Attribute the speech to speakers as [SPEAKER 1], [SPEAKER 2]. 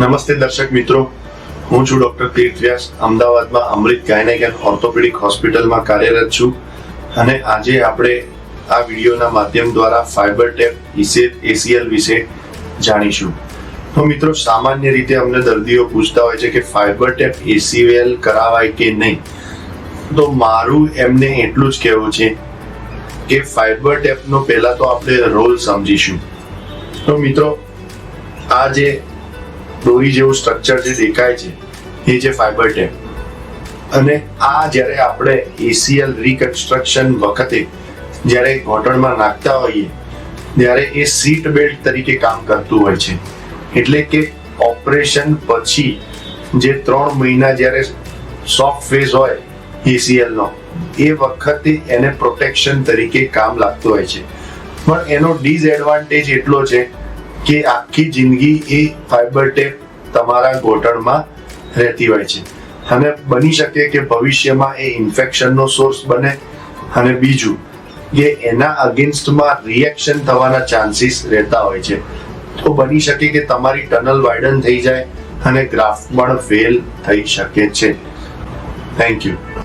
[SPEAKER 1] નમસ્તે દર્શક મિત્રો. હું છું ડોક્ટર તીર્થ વ્યાસ અમદાવાદમાં અમૃત ગાયનેક એન્ડ ઓર્થોપેડિક હોસ્પિટલમાં કાર્યરત છું અને આજે આપણે આ વિડીયોના માધ્યમ દ્વારા ફાઇબર ટેપ એસીએલ વિશે જાણીશું. તો મિત્રો, સામાન્ય રીતે અમને દર્દીઓ પૂછતા હોય છે કે ફાઇબર ટેપ એસીએલ કરાવાય કે નહીં? તો મારું એમને એટલું જ કહેવું છે કે ફાઇબર ટેપનો પહેલાં તો આપણે રોલ સમજીશું. તો મિત્રો, આ જે દોરી જેવું સ્ટ્રક્ચર જે દેખાય છે, એ છે ફાઇબર ટેપ અને આ જ્યારે આપણે એસીએલ રિકન્સ્ટ્રક્શન વખતે જ્યારે ઘોટણમાં નાખતા હોઈએ, ત્યારે એ સીટ બેલ્ટ તરીકે કામ કરતું હોય છે. એટલે કે ઓપરેશન પછી જે ત્રણ મહિના જ્યારે સોફ્ટ ફેઝ હોય એસીએલનો એ વખતે એને પ્રોટેક્શન તરીકે કામ લાગતું હોય છે. પણ એનો ડિસએડવાન્ટેજ એટલો છે કે આખી જિંદગી એ ફાઇબર ટેપ તમારા ઘોંટણમાં રહેતી હોય છે. અને બની શકે કે ભવિષ્યમાં એ ઇન્ફેક્શનનો સોર્સ બને અને બીજું કે એના અગેન્સ્ટમાં રિએક્શન થવાના ચાન્સીસ રહેતા હોય છે. તો બની શકે કે તમારી ટનલ વાઇડન થઈ જાય અને ગ્રાફ પણ ફેલ થઈ શકે છે. Thank you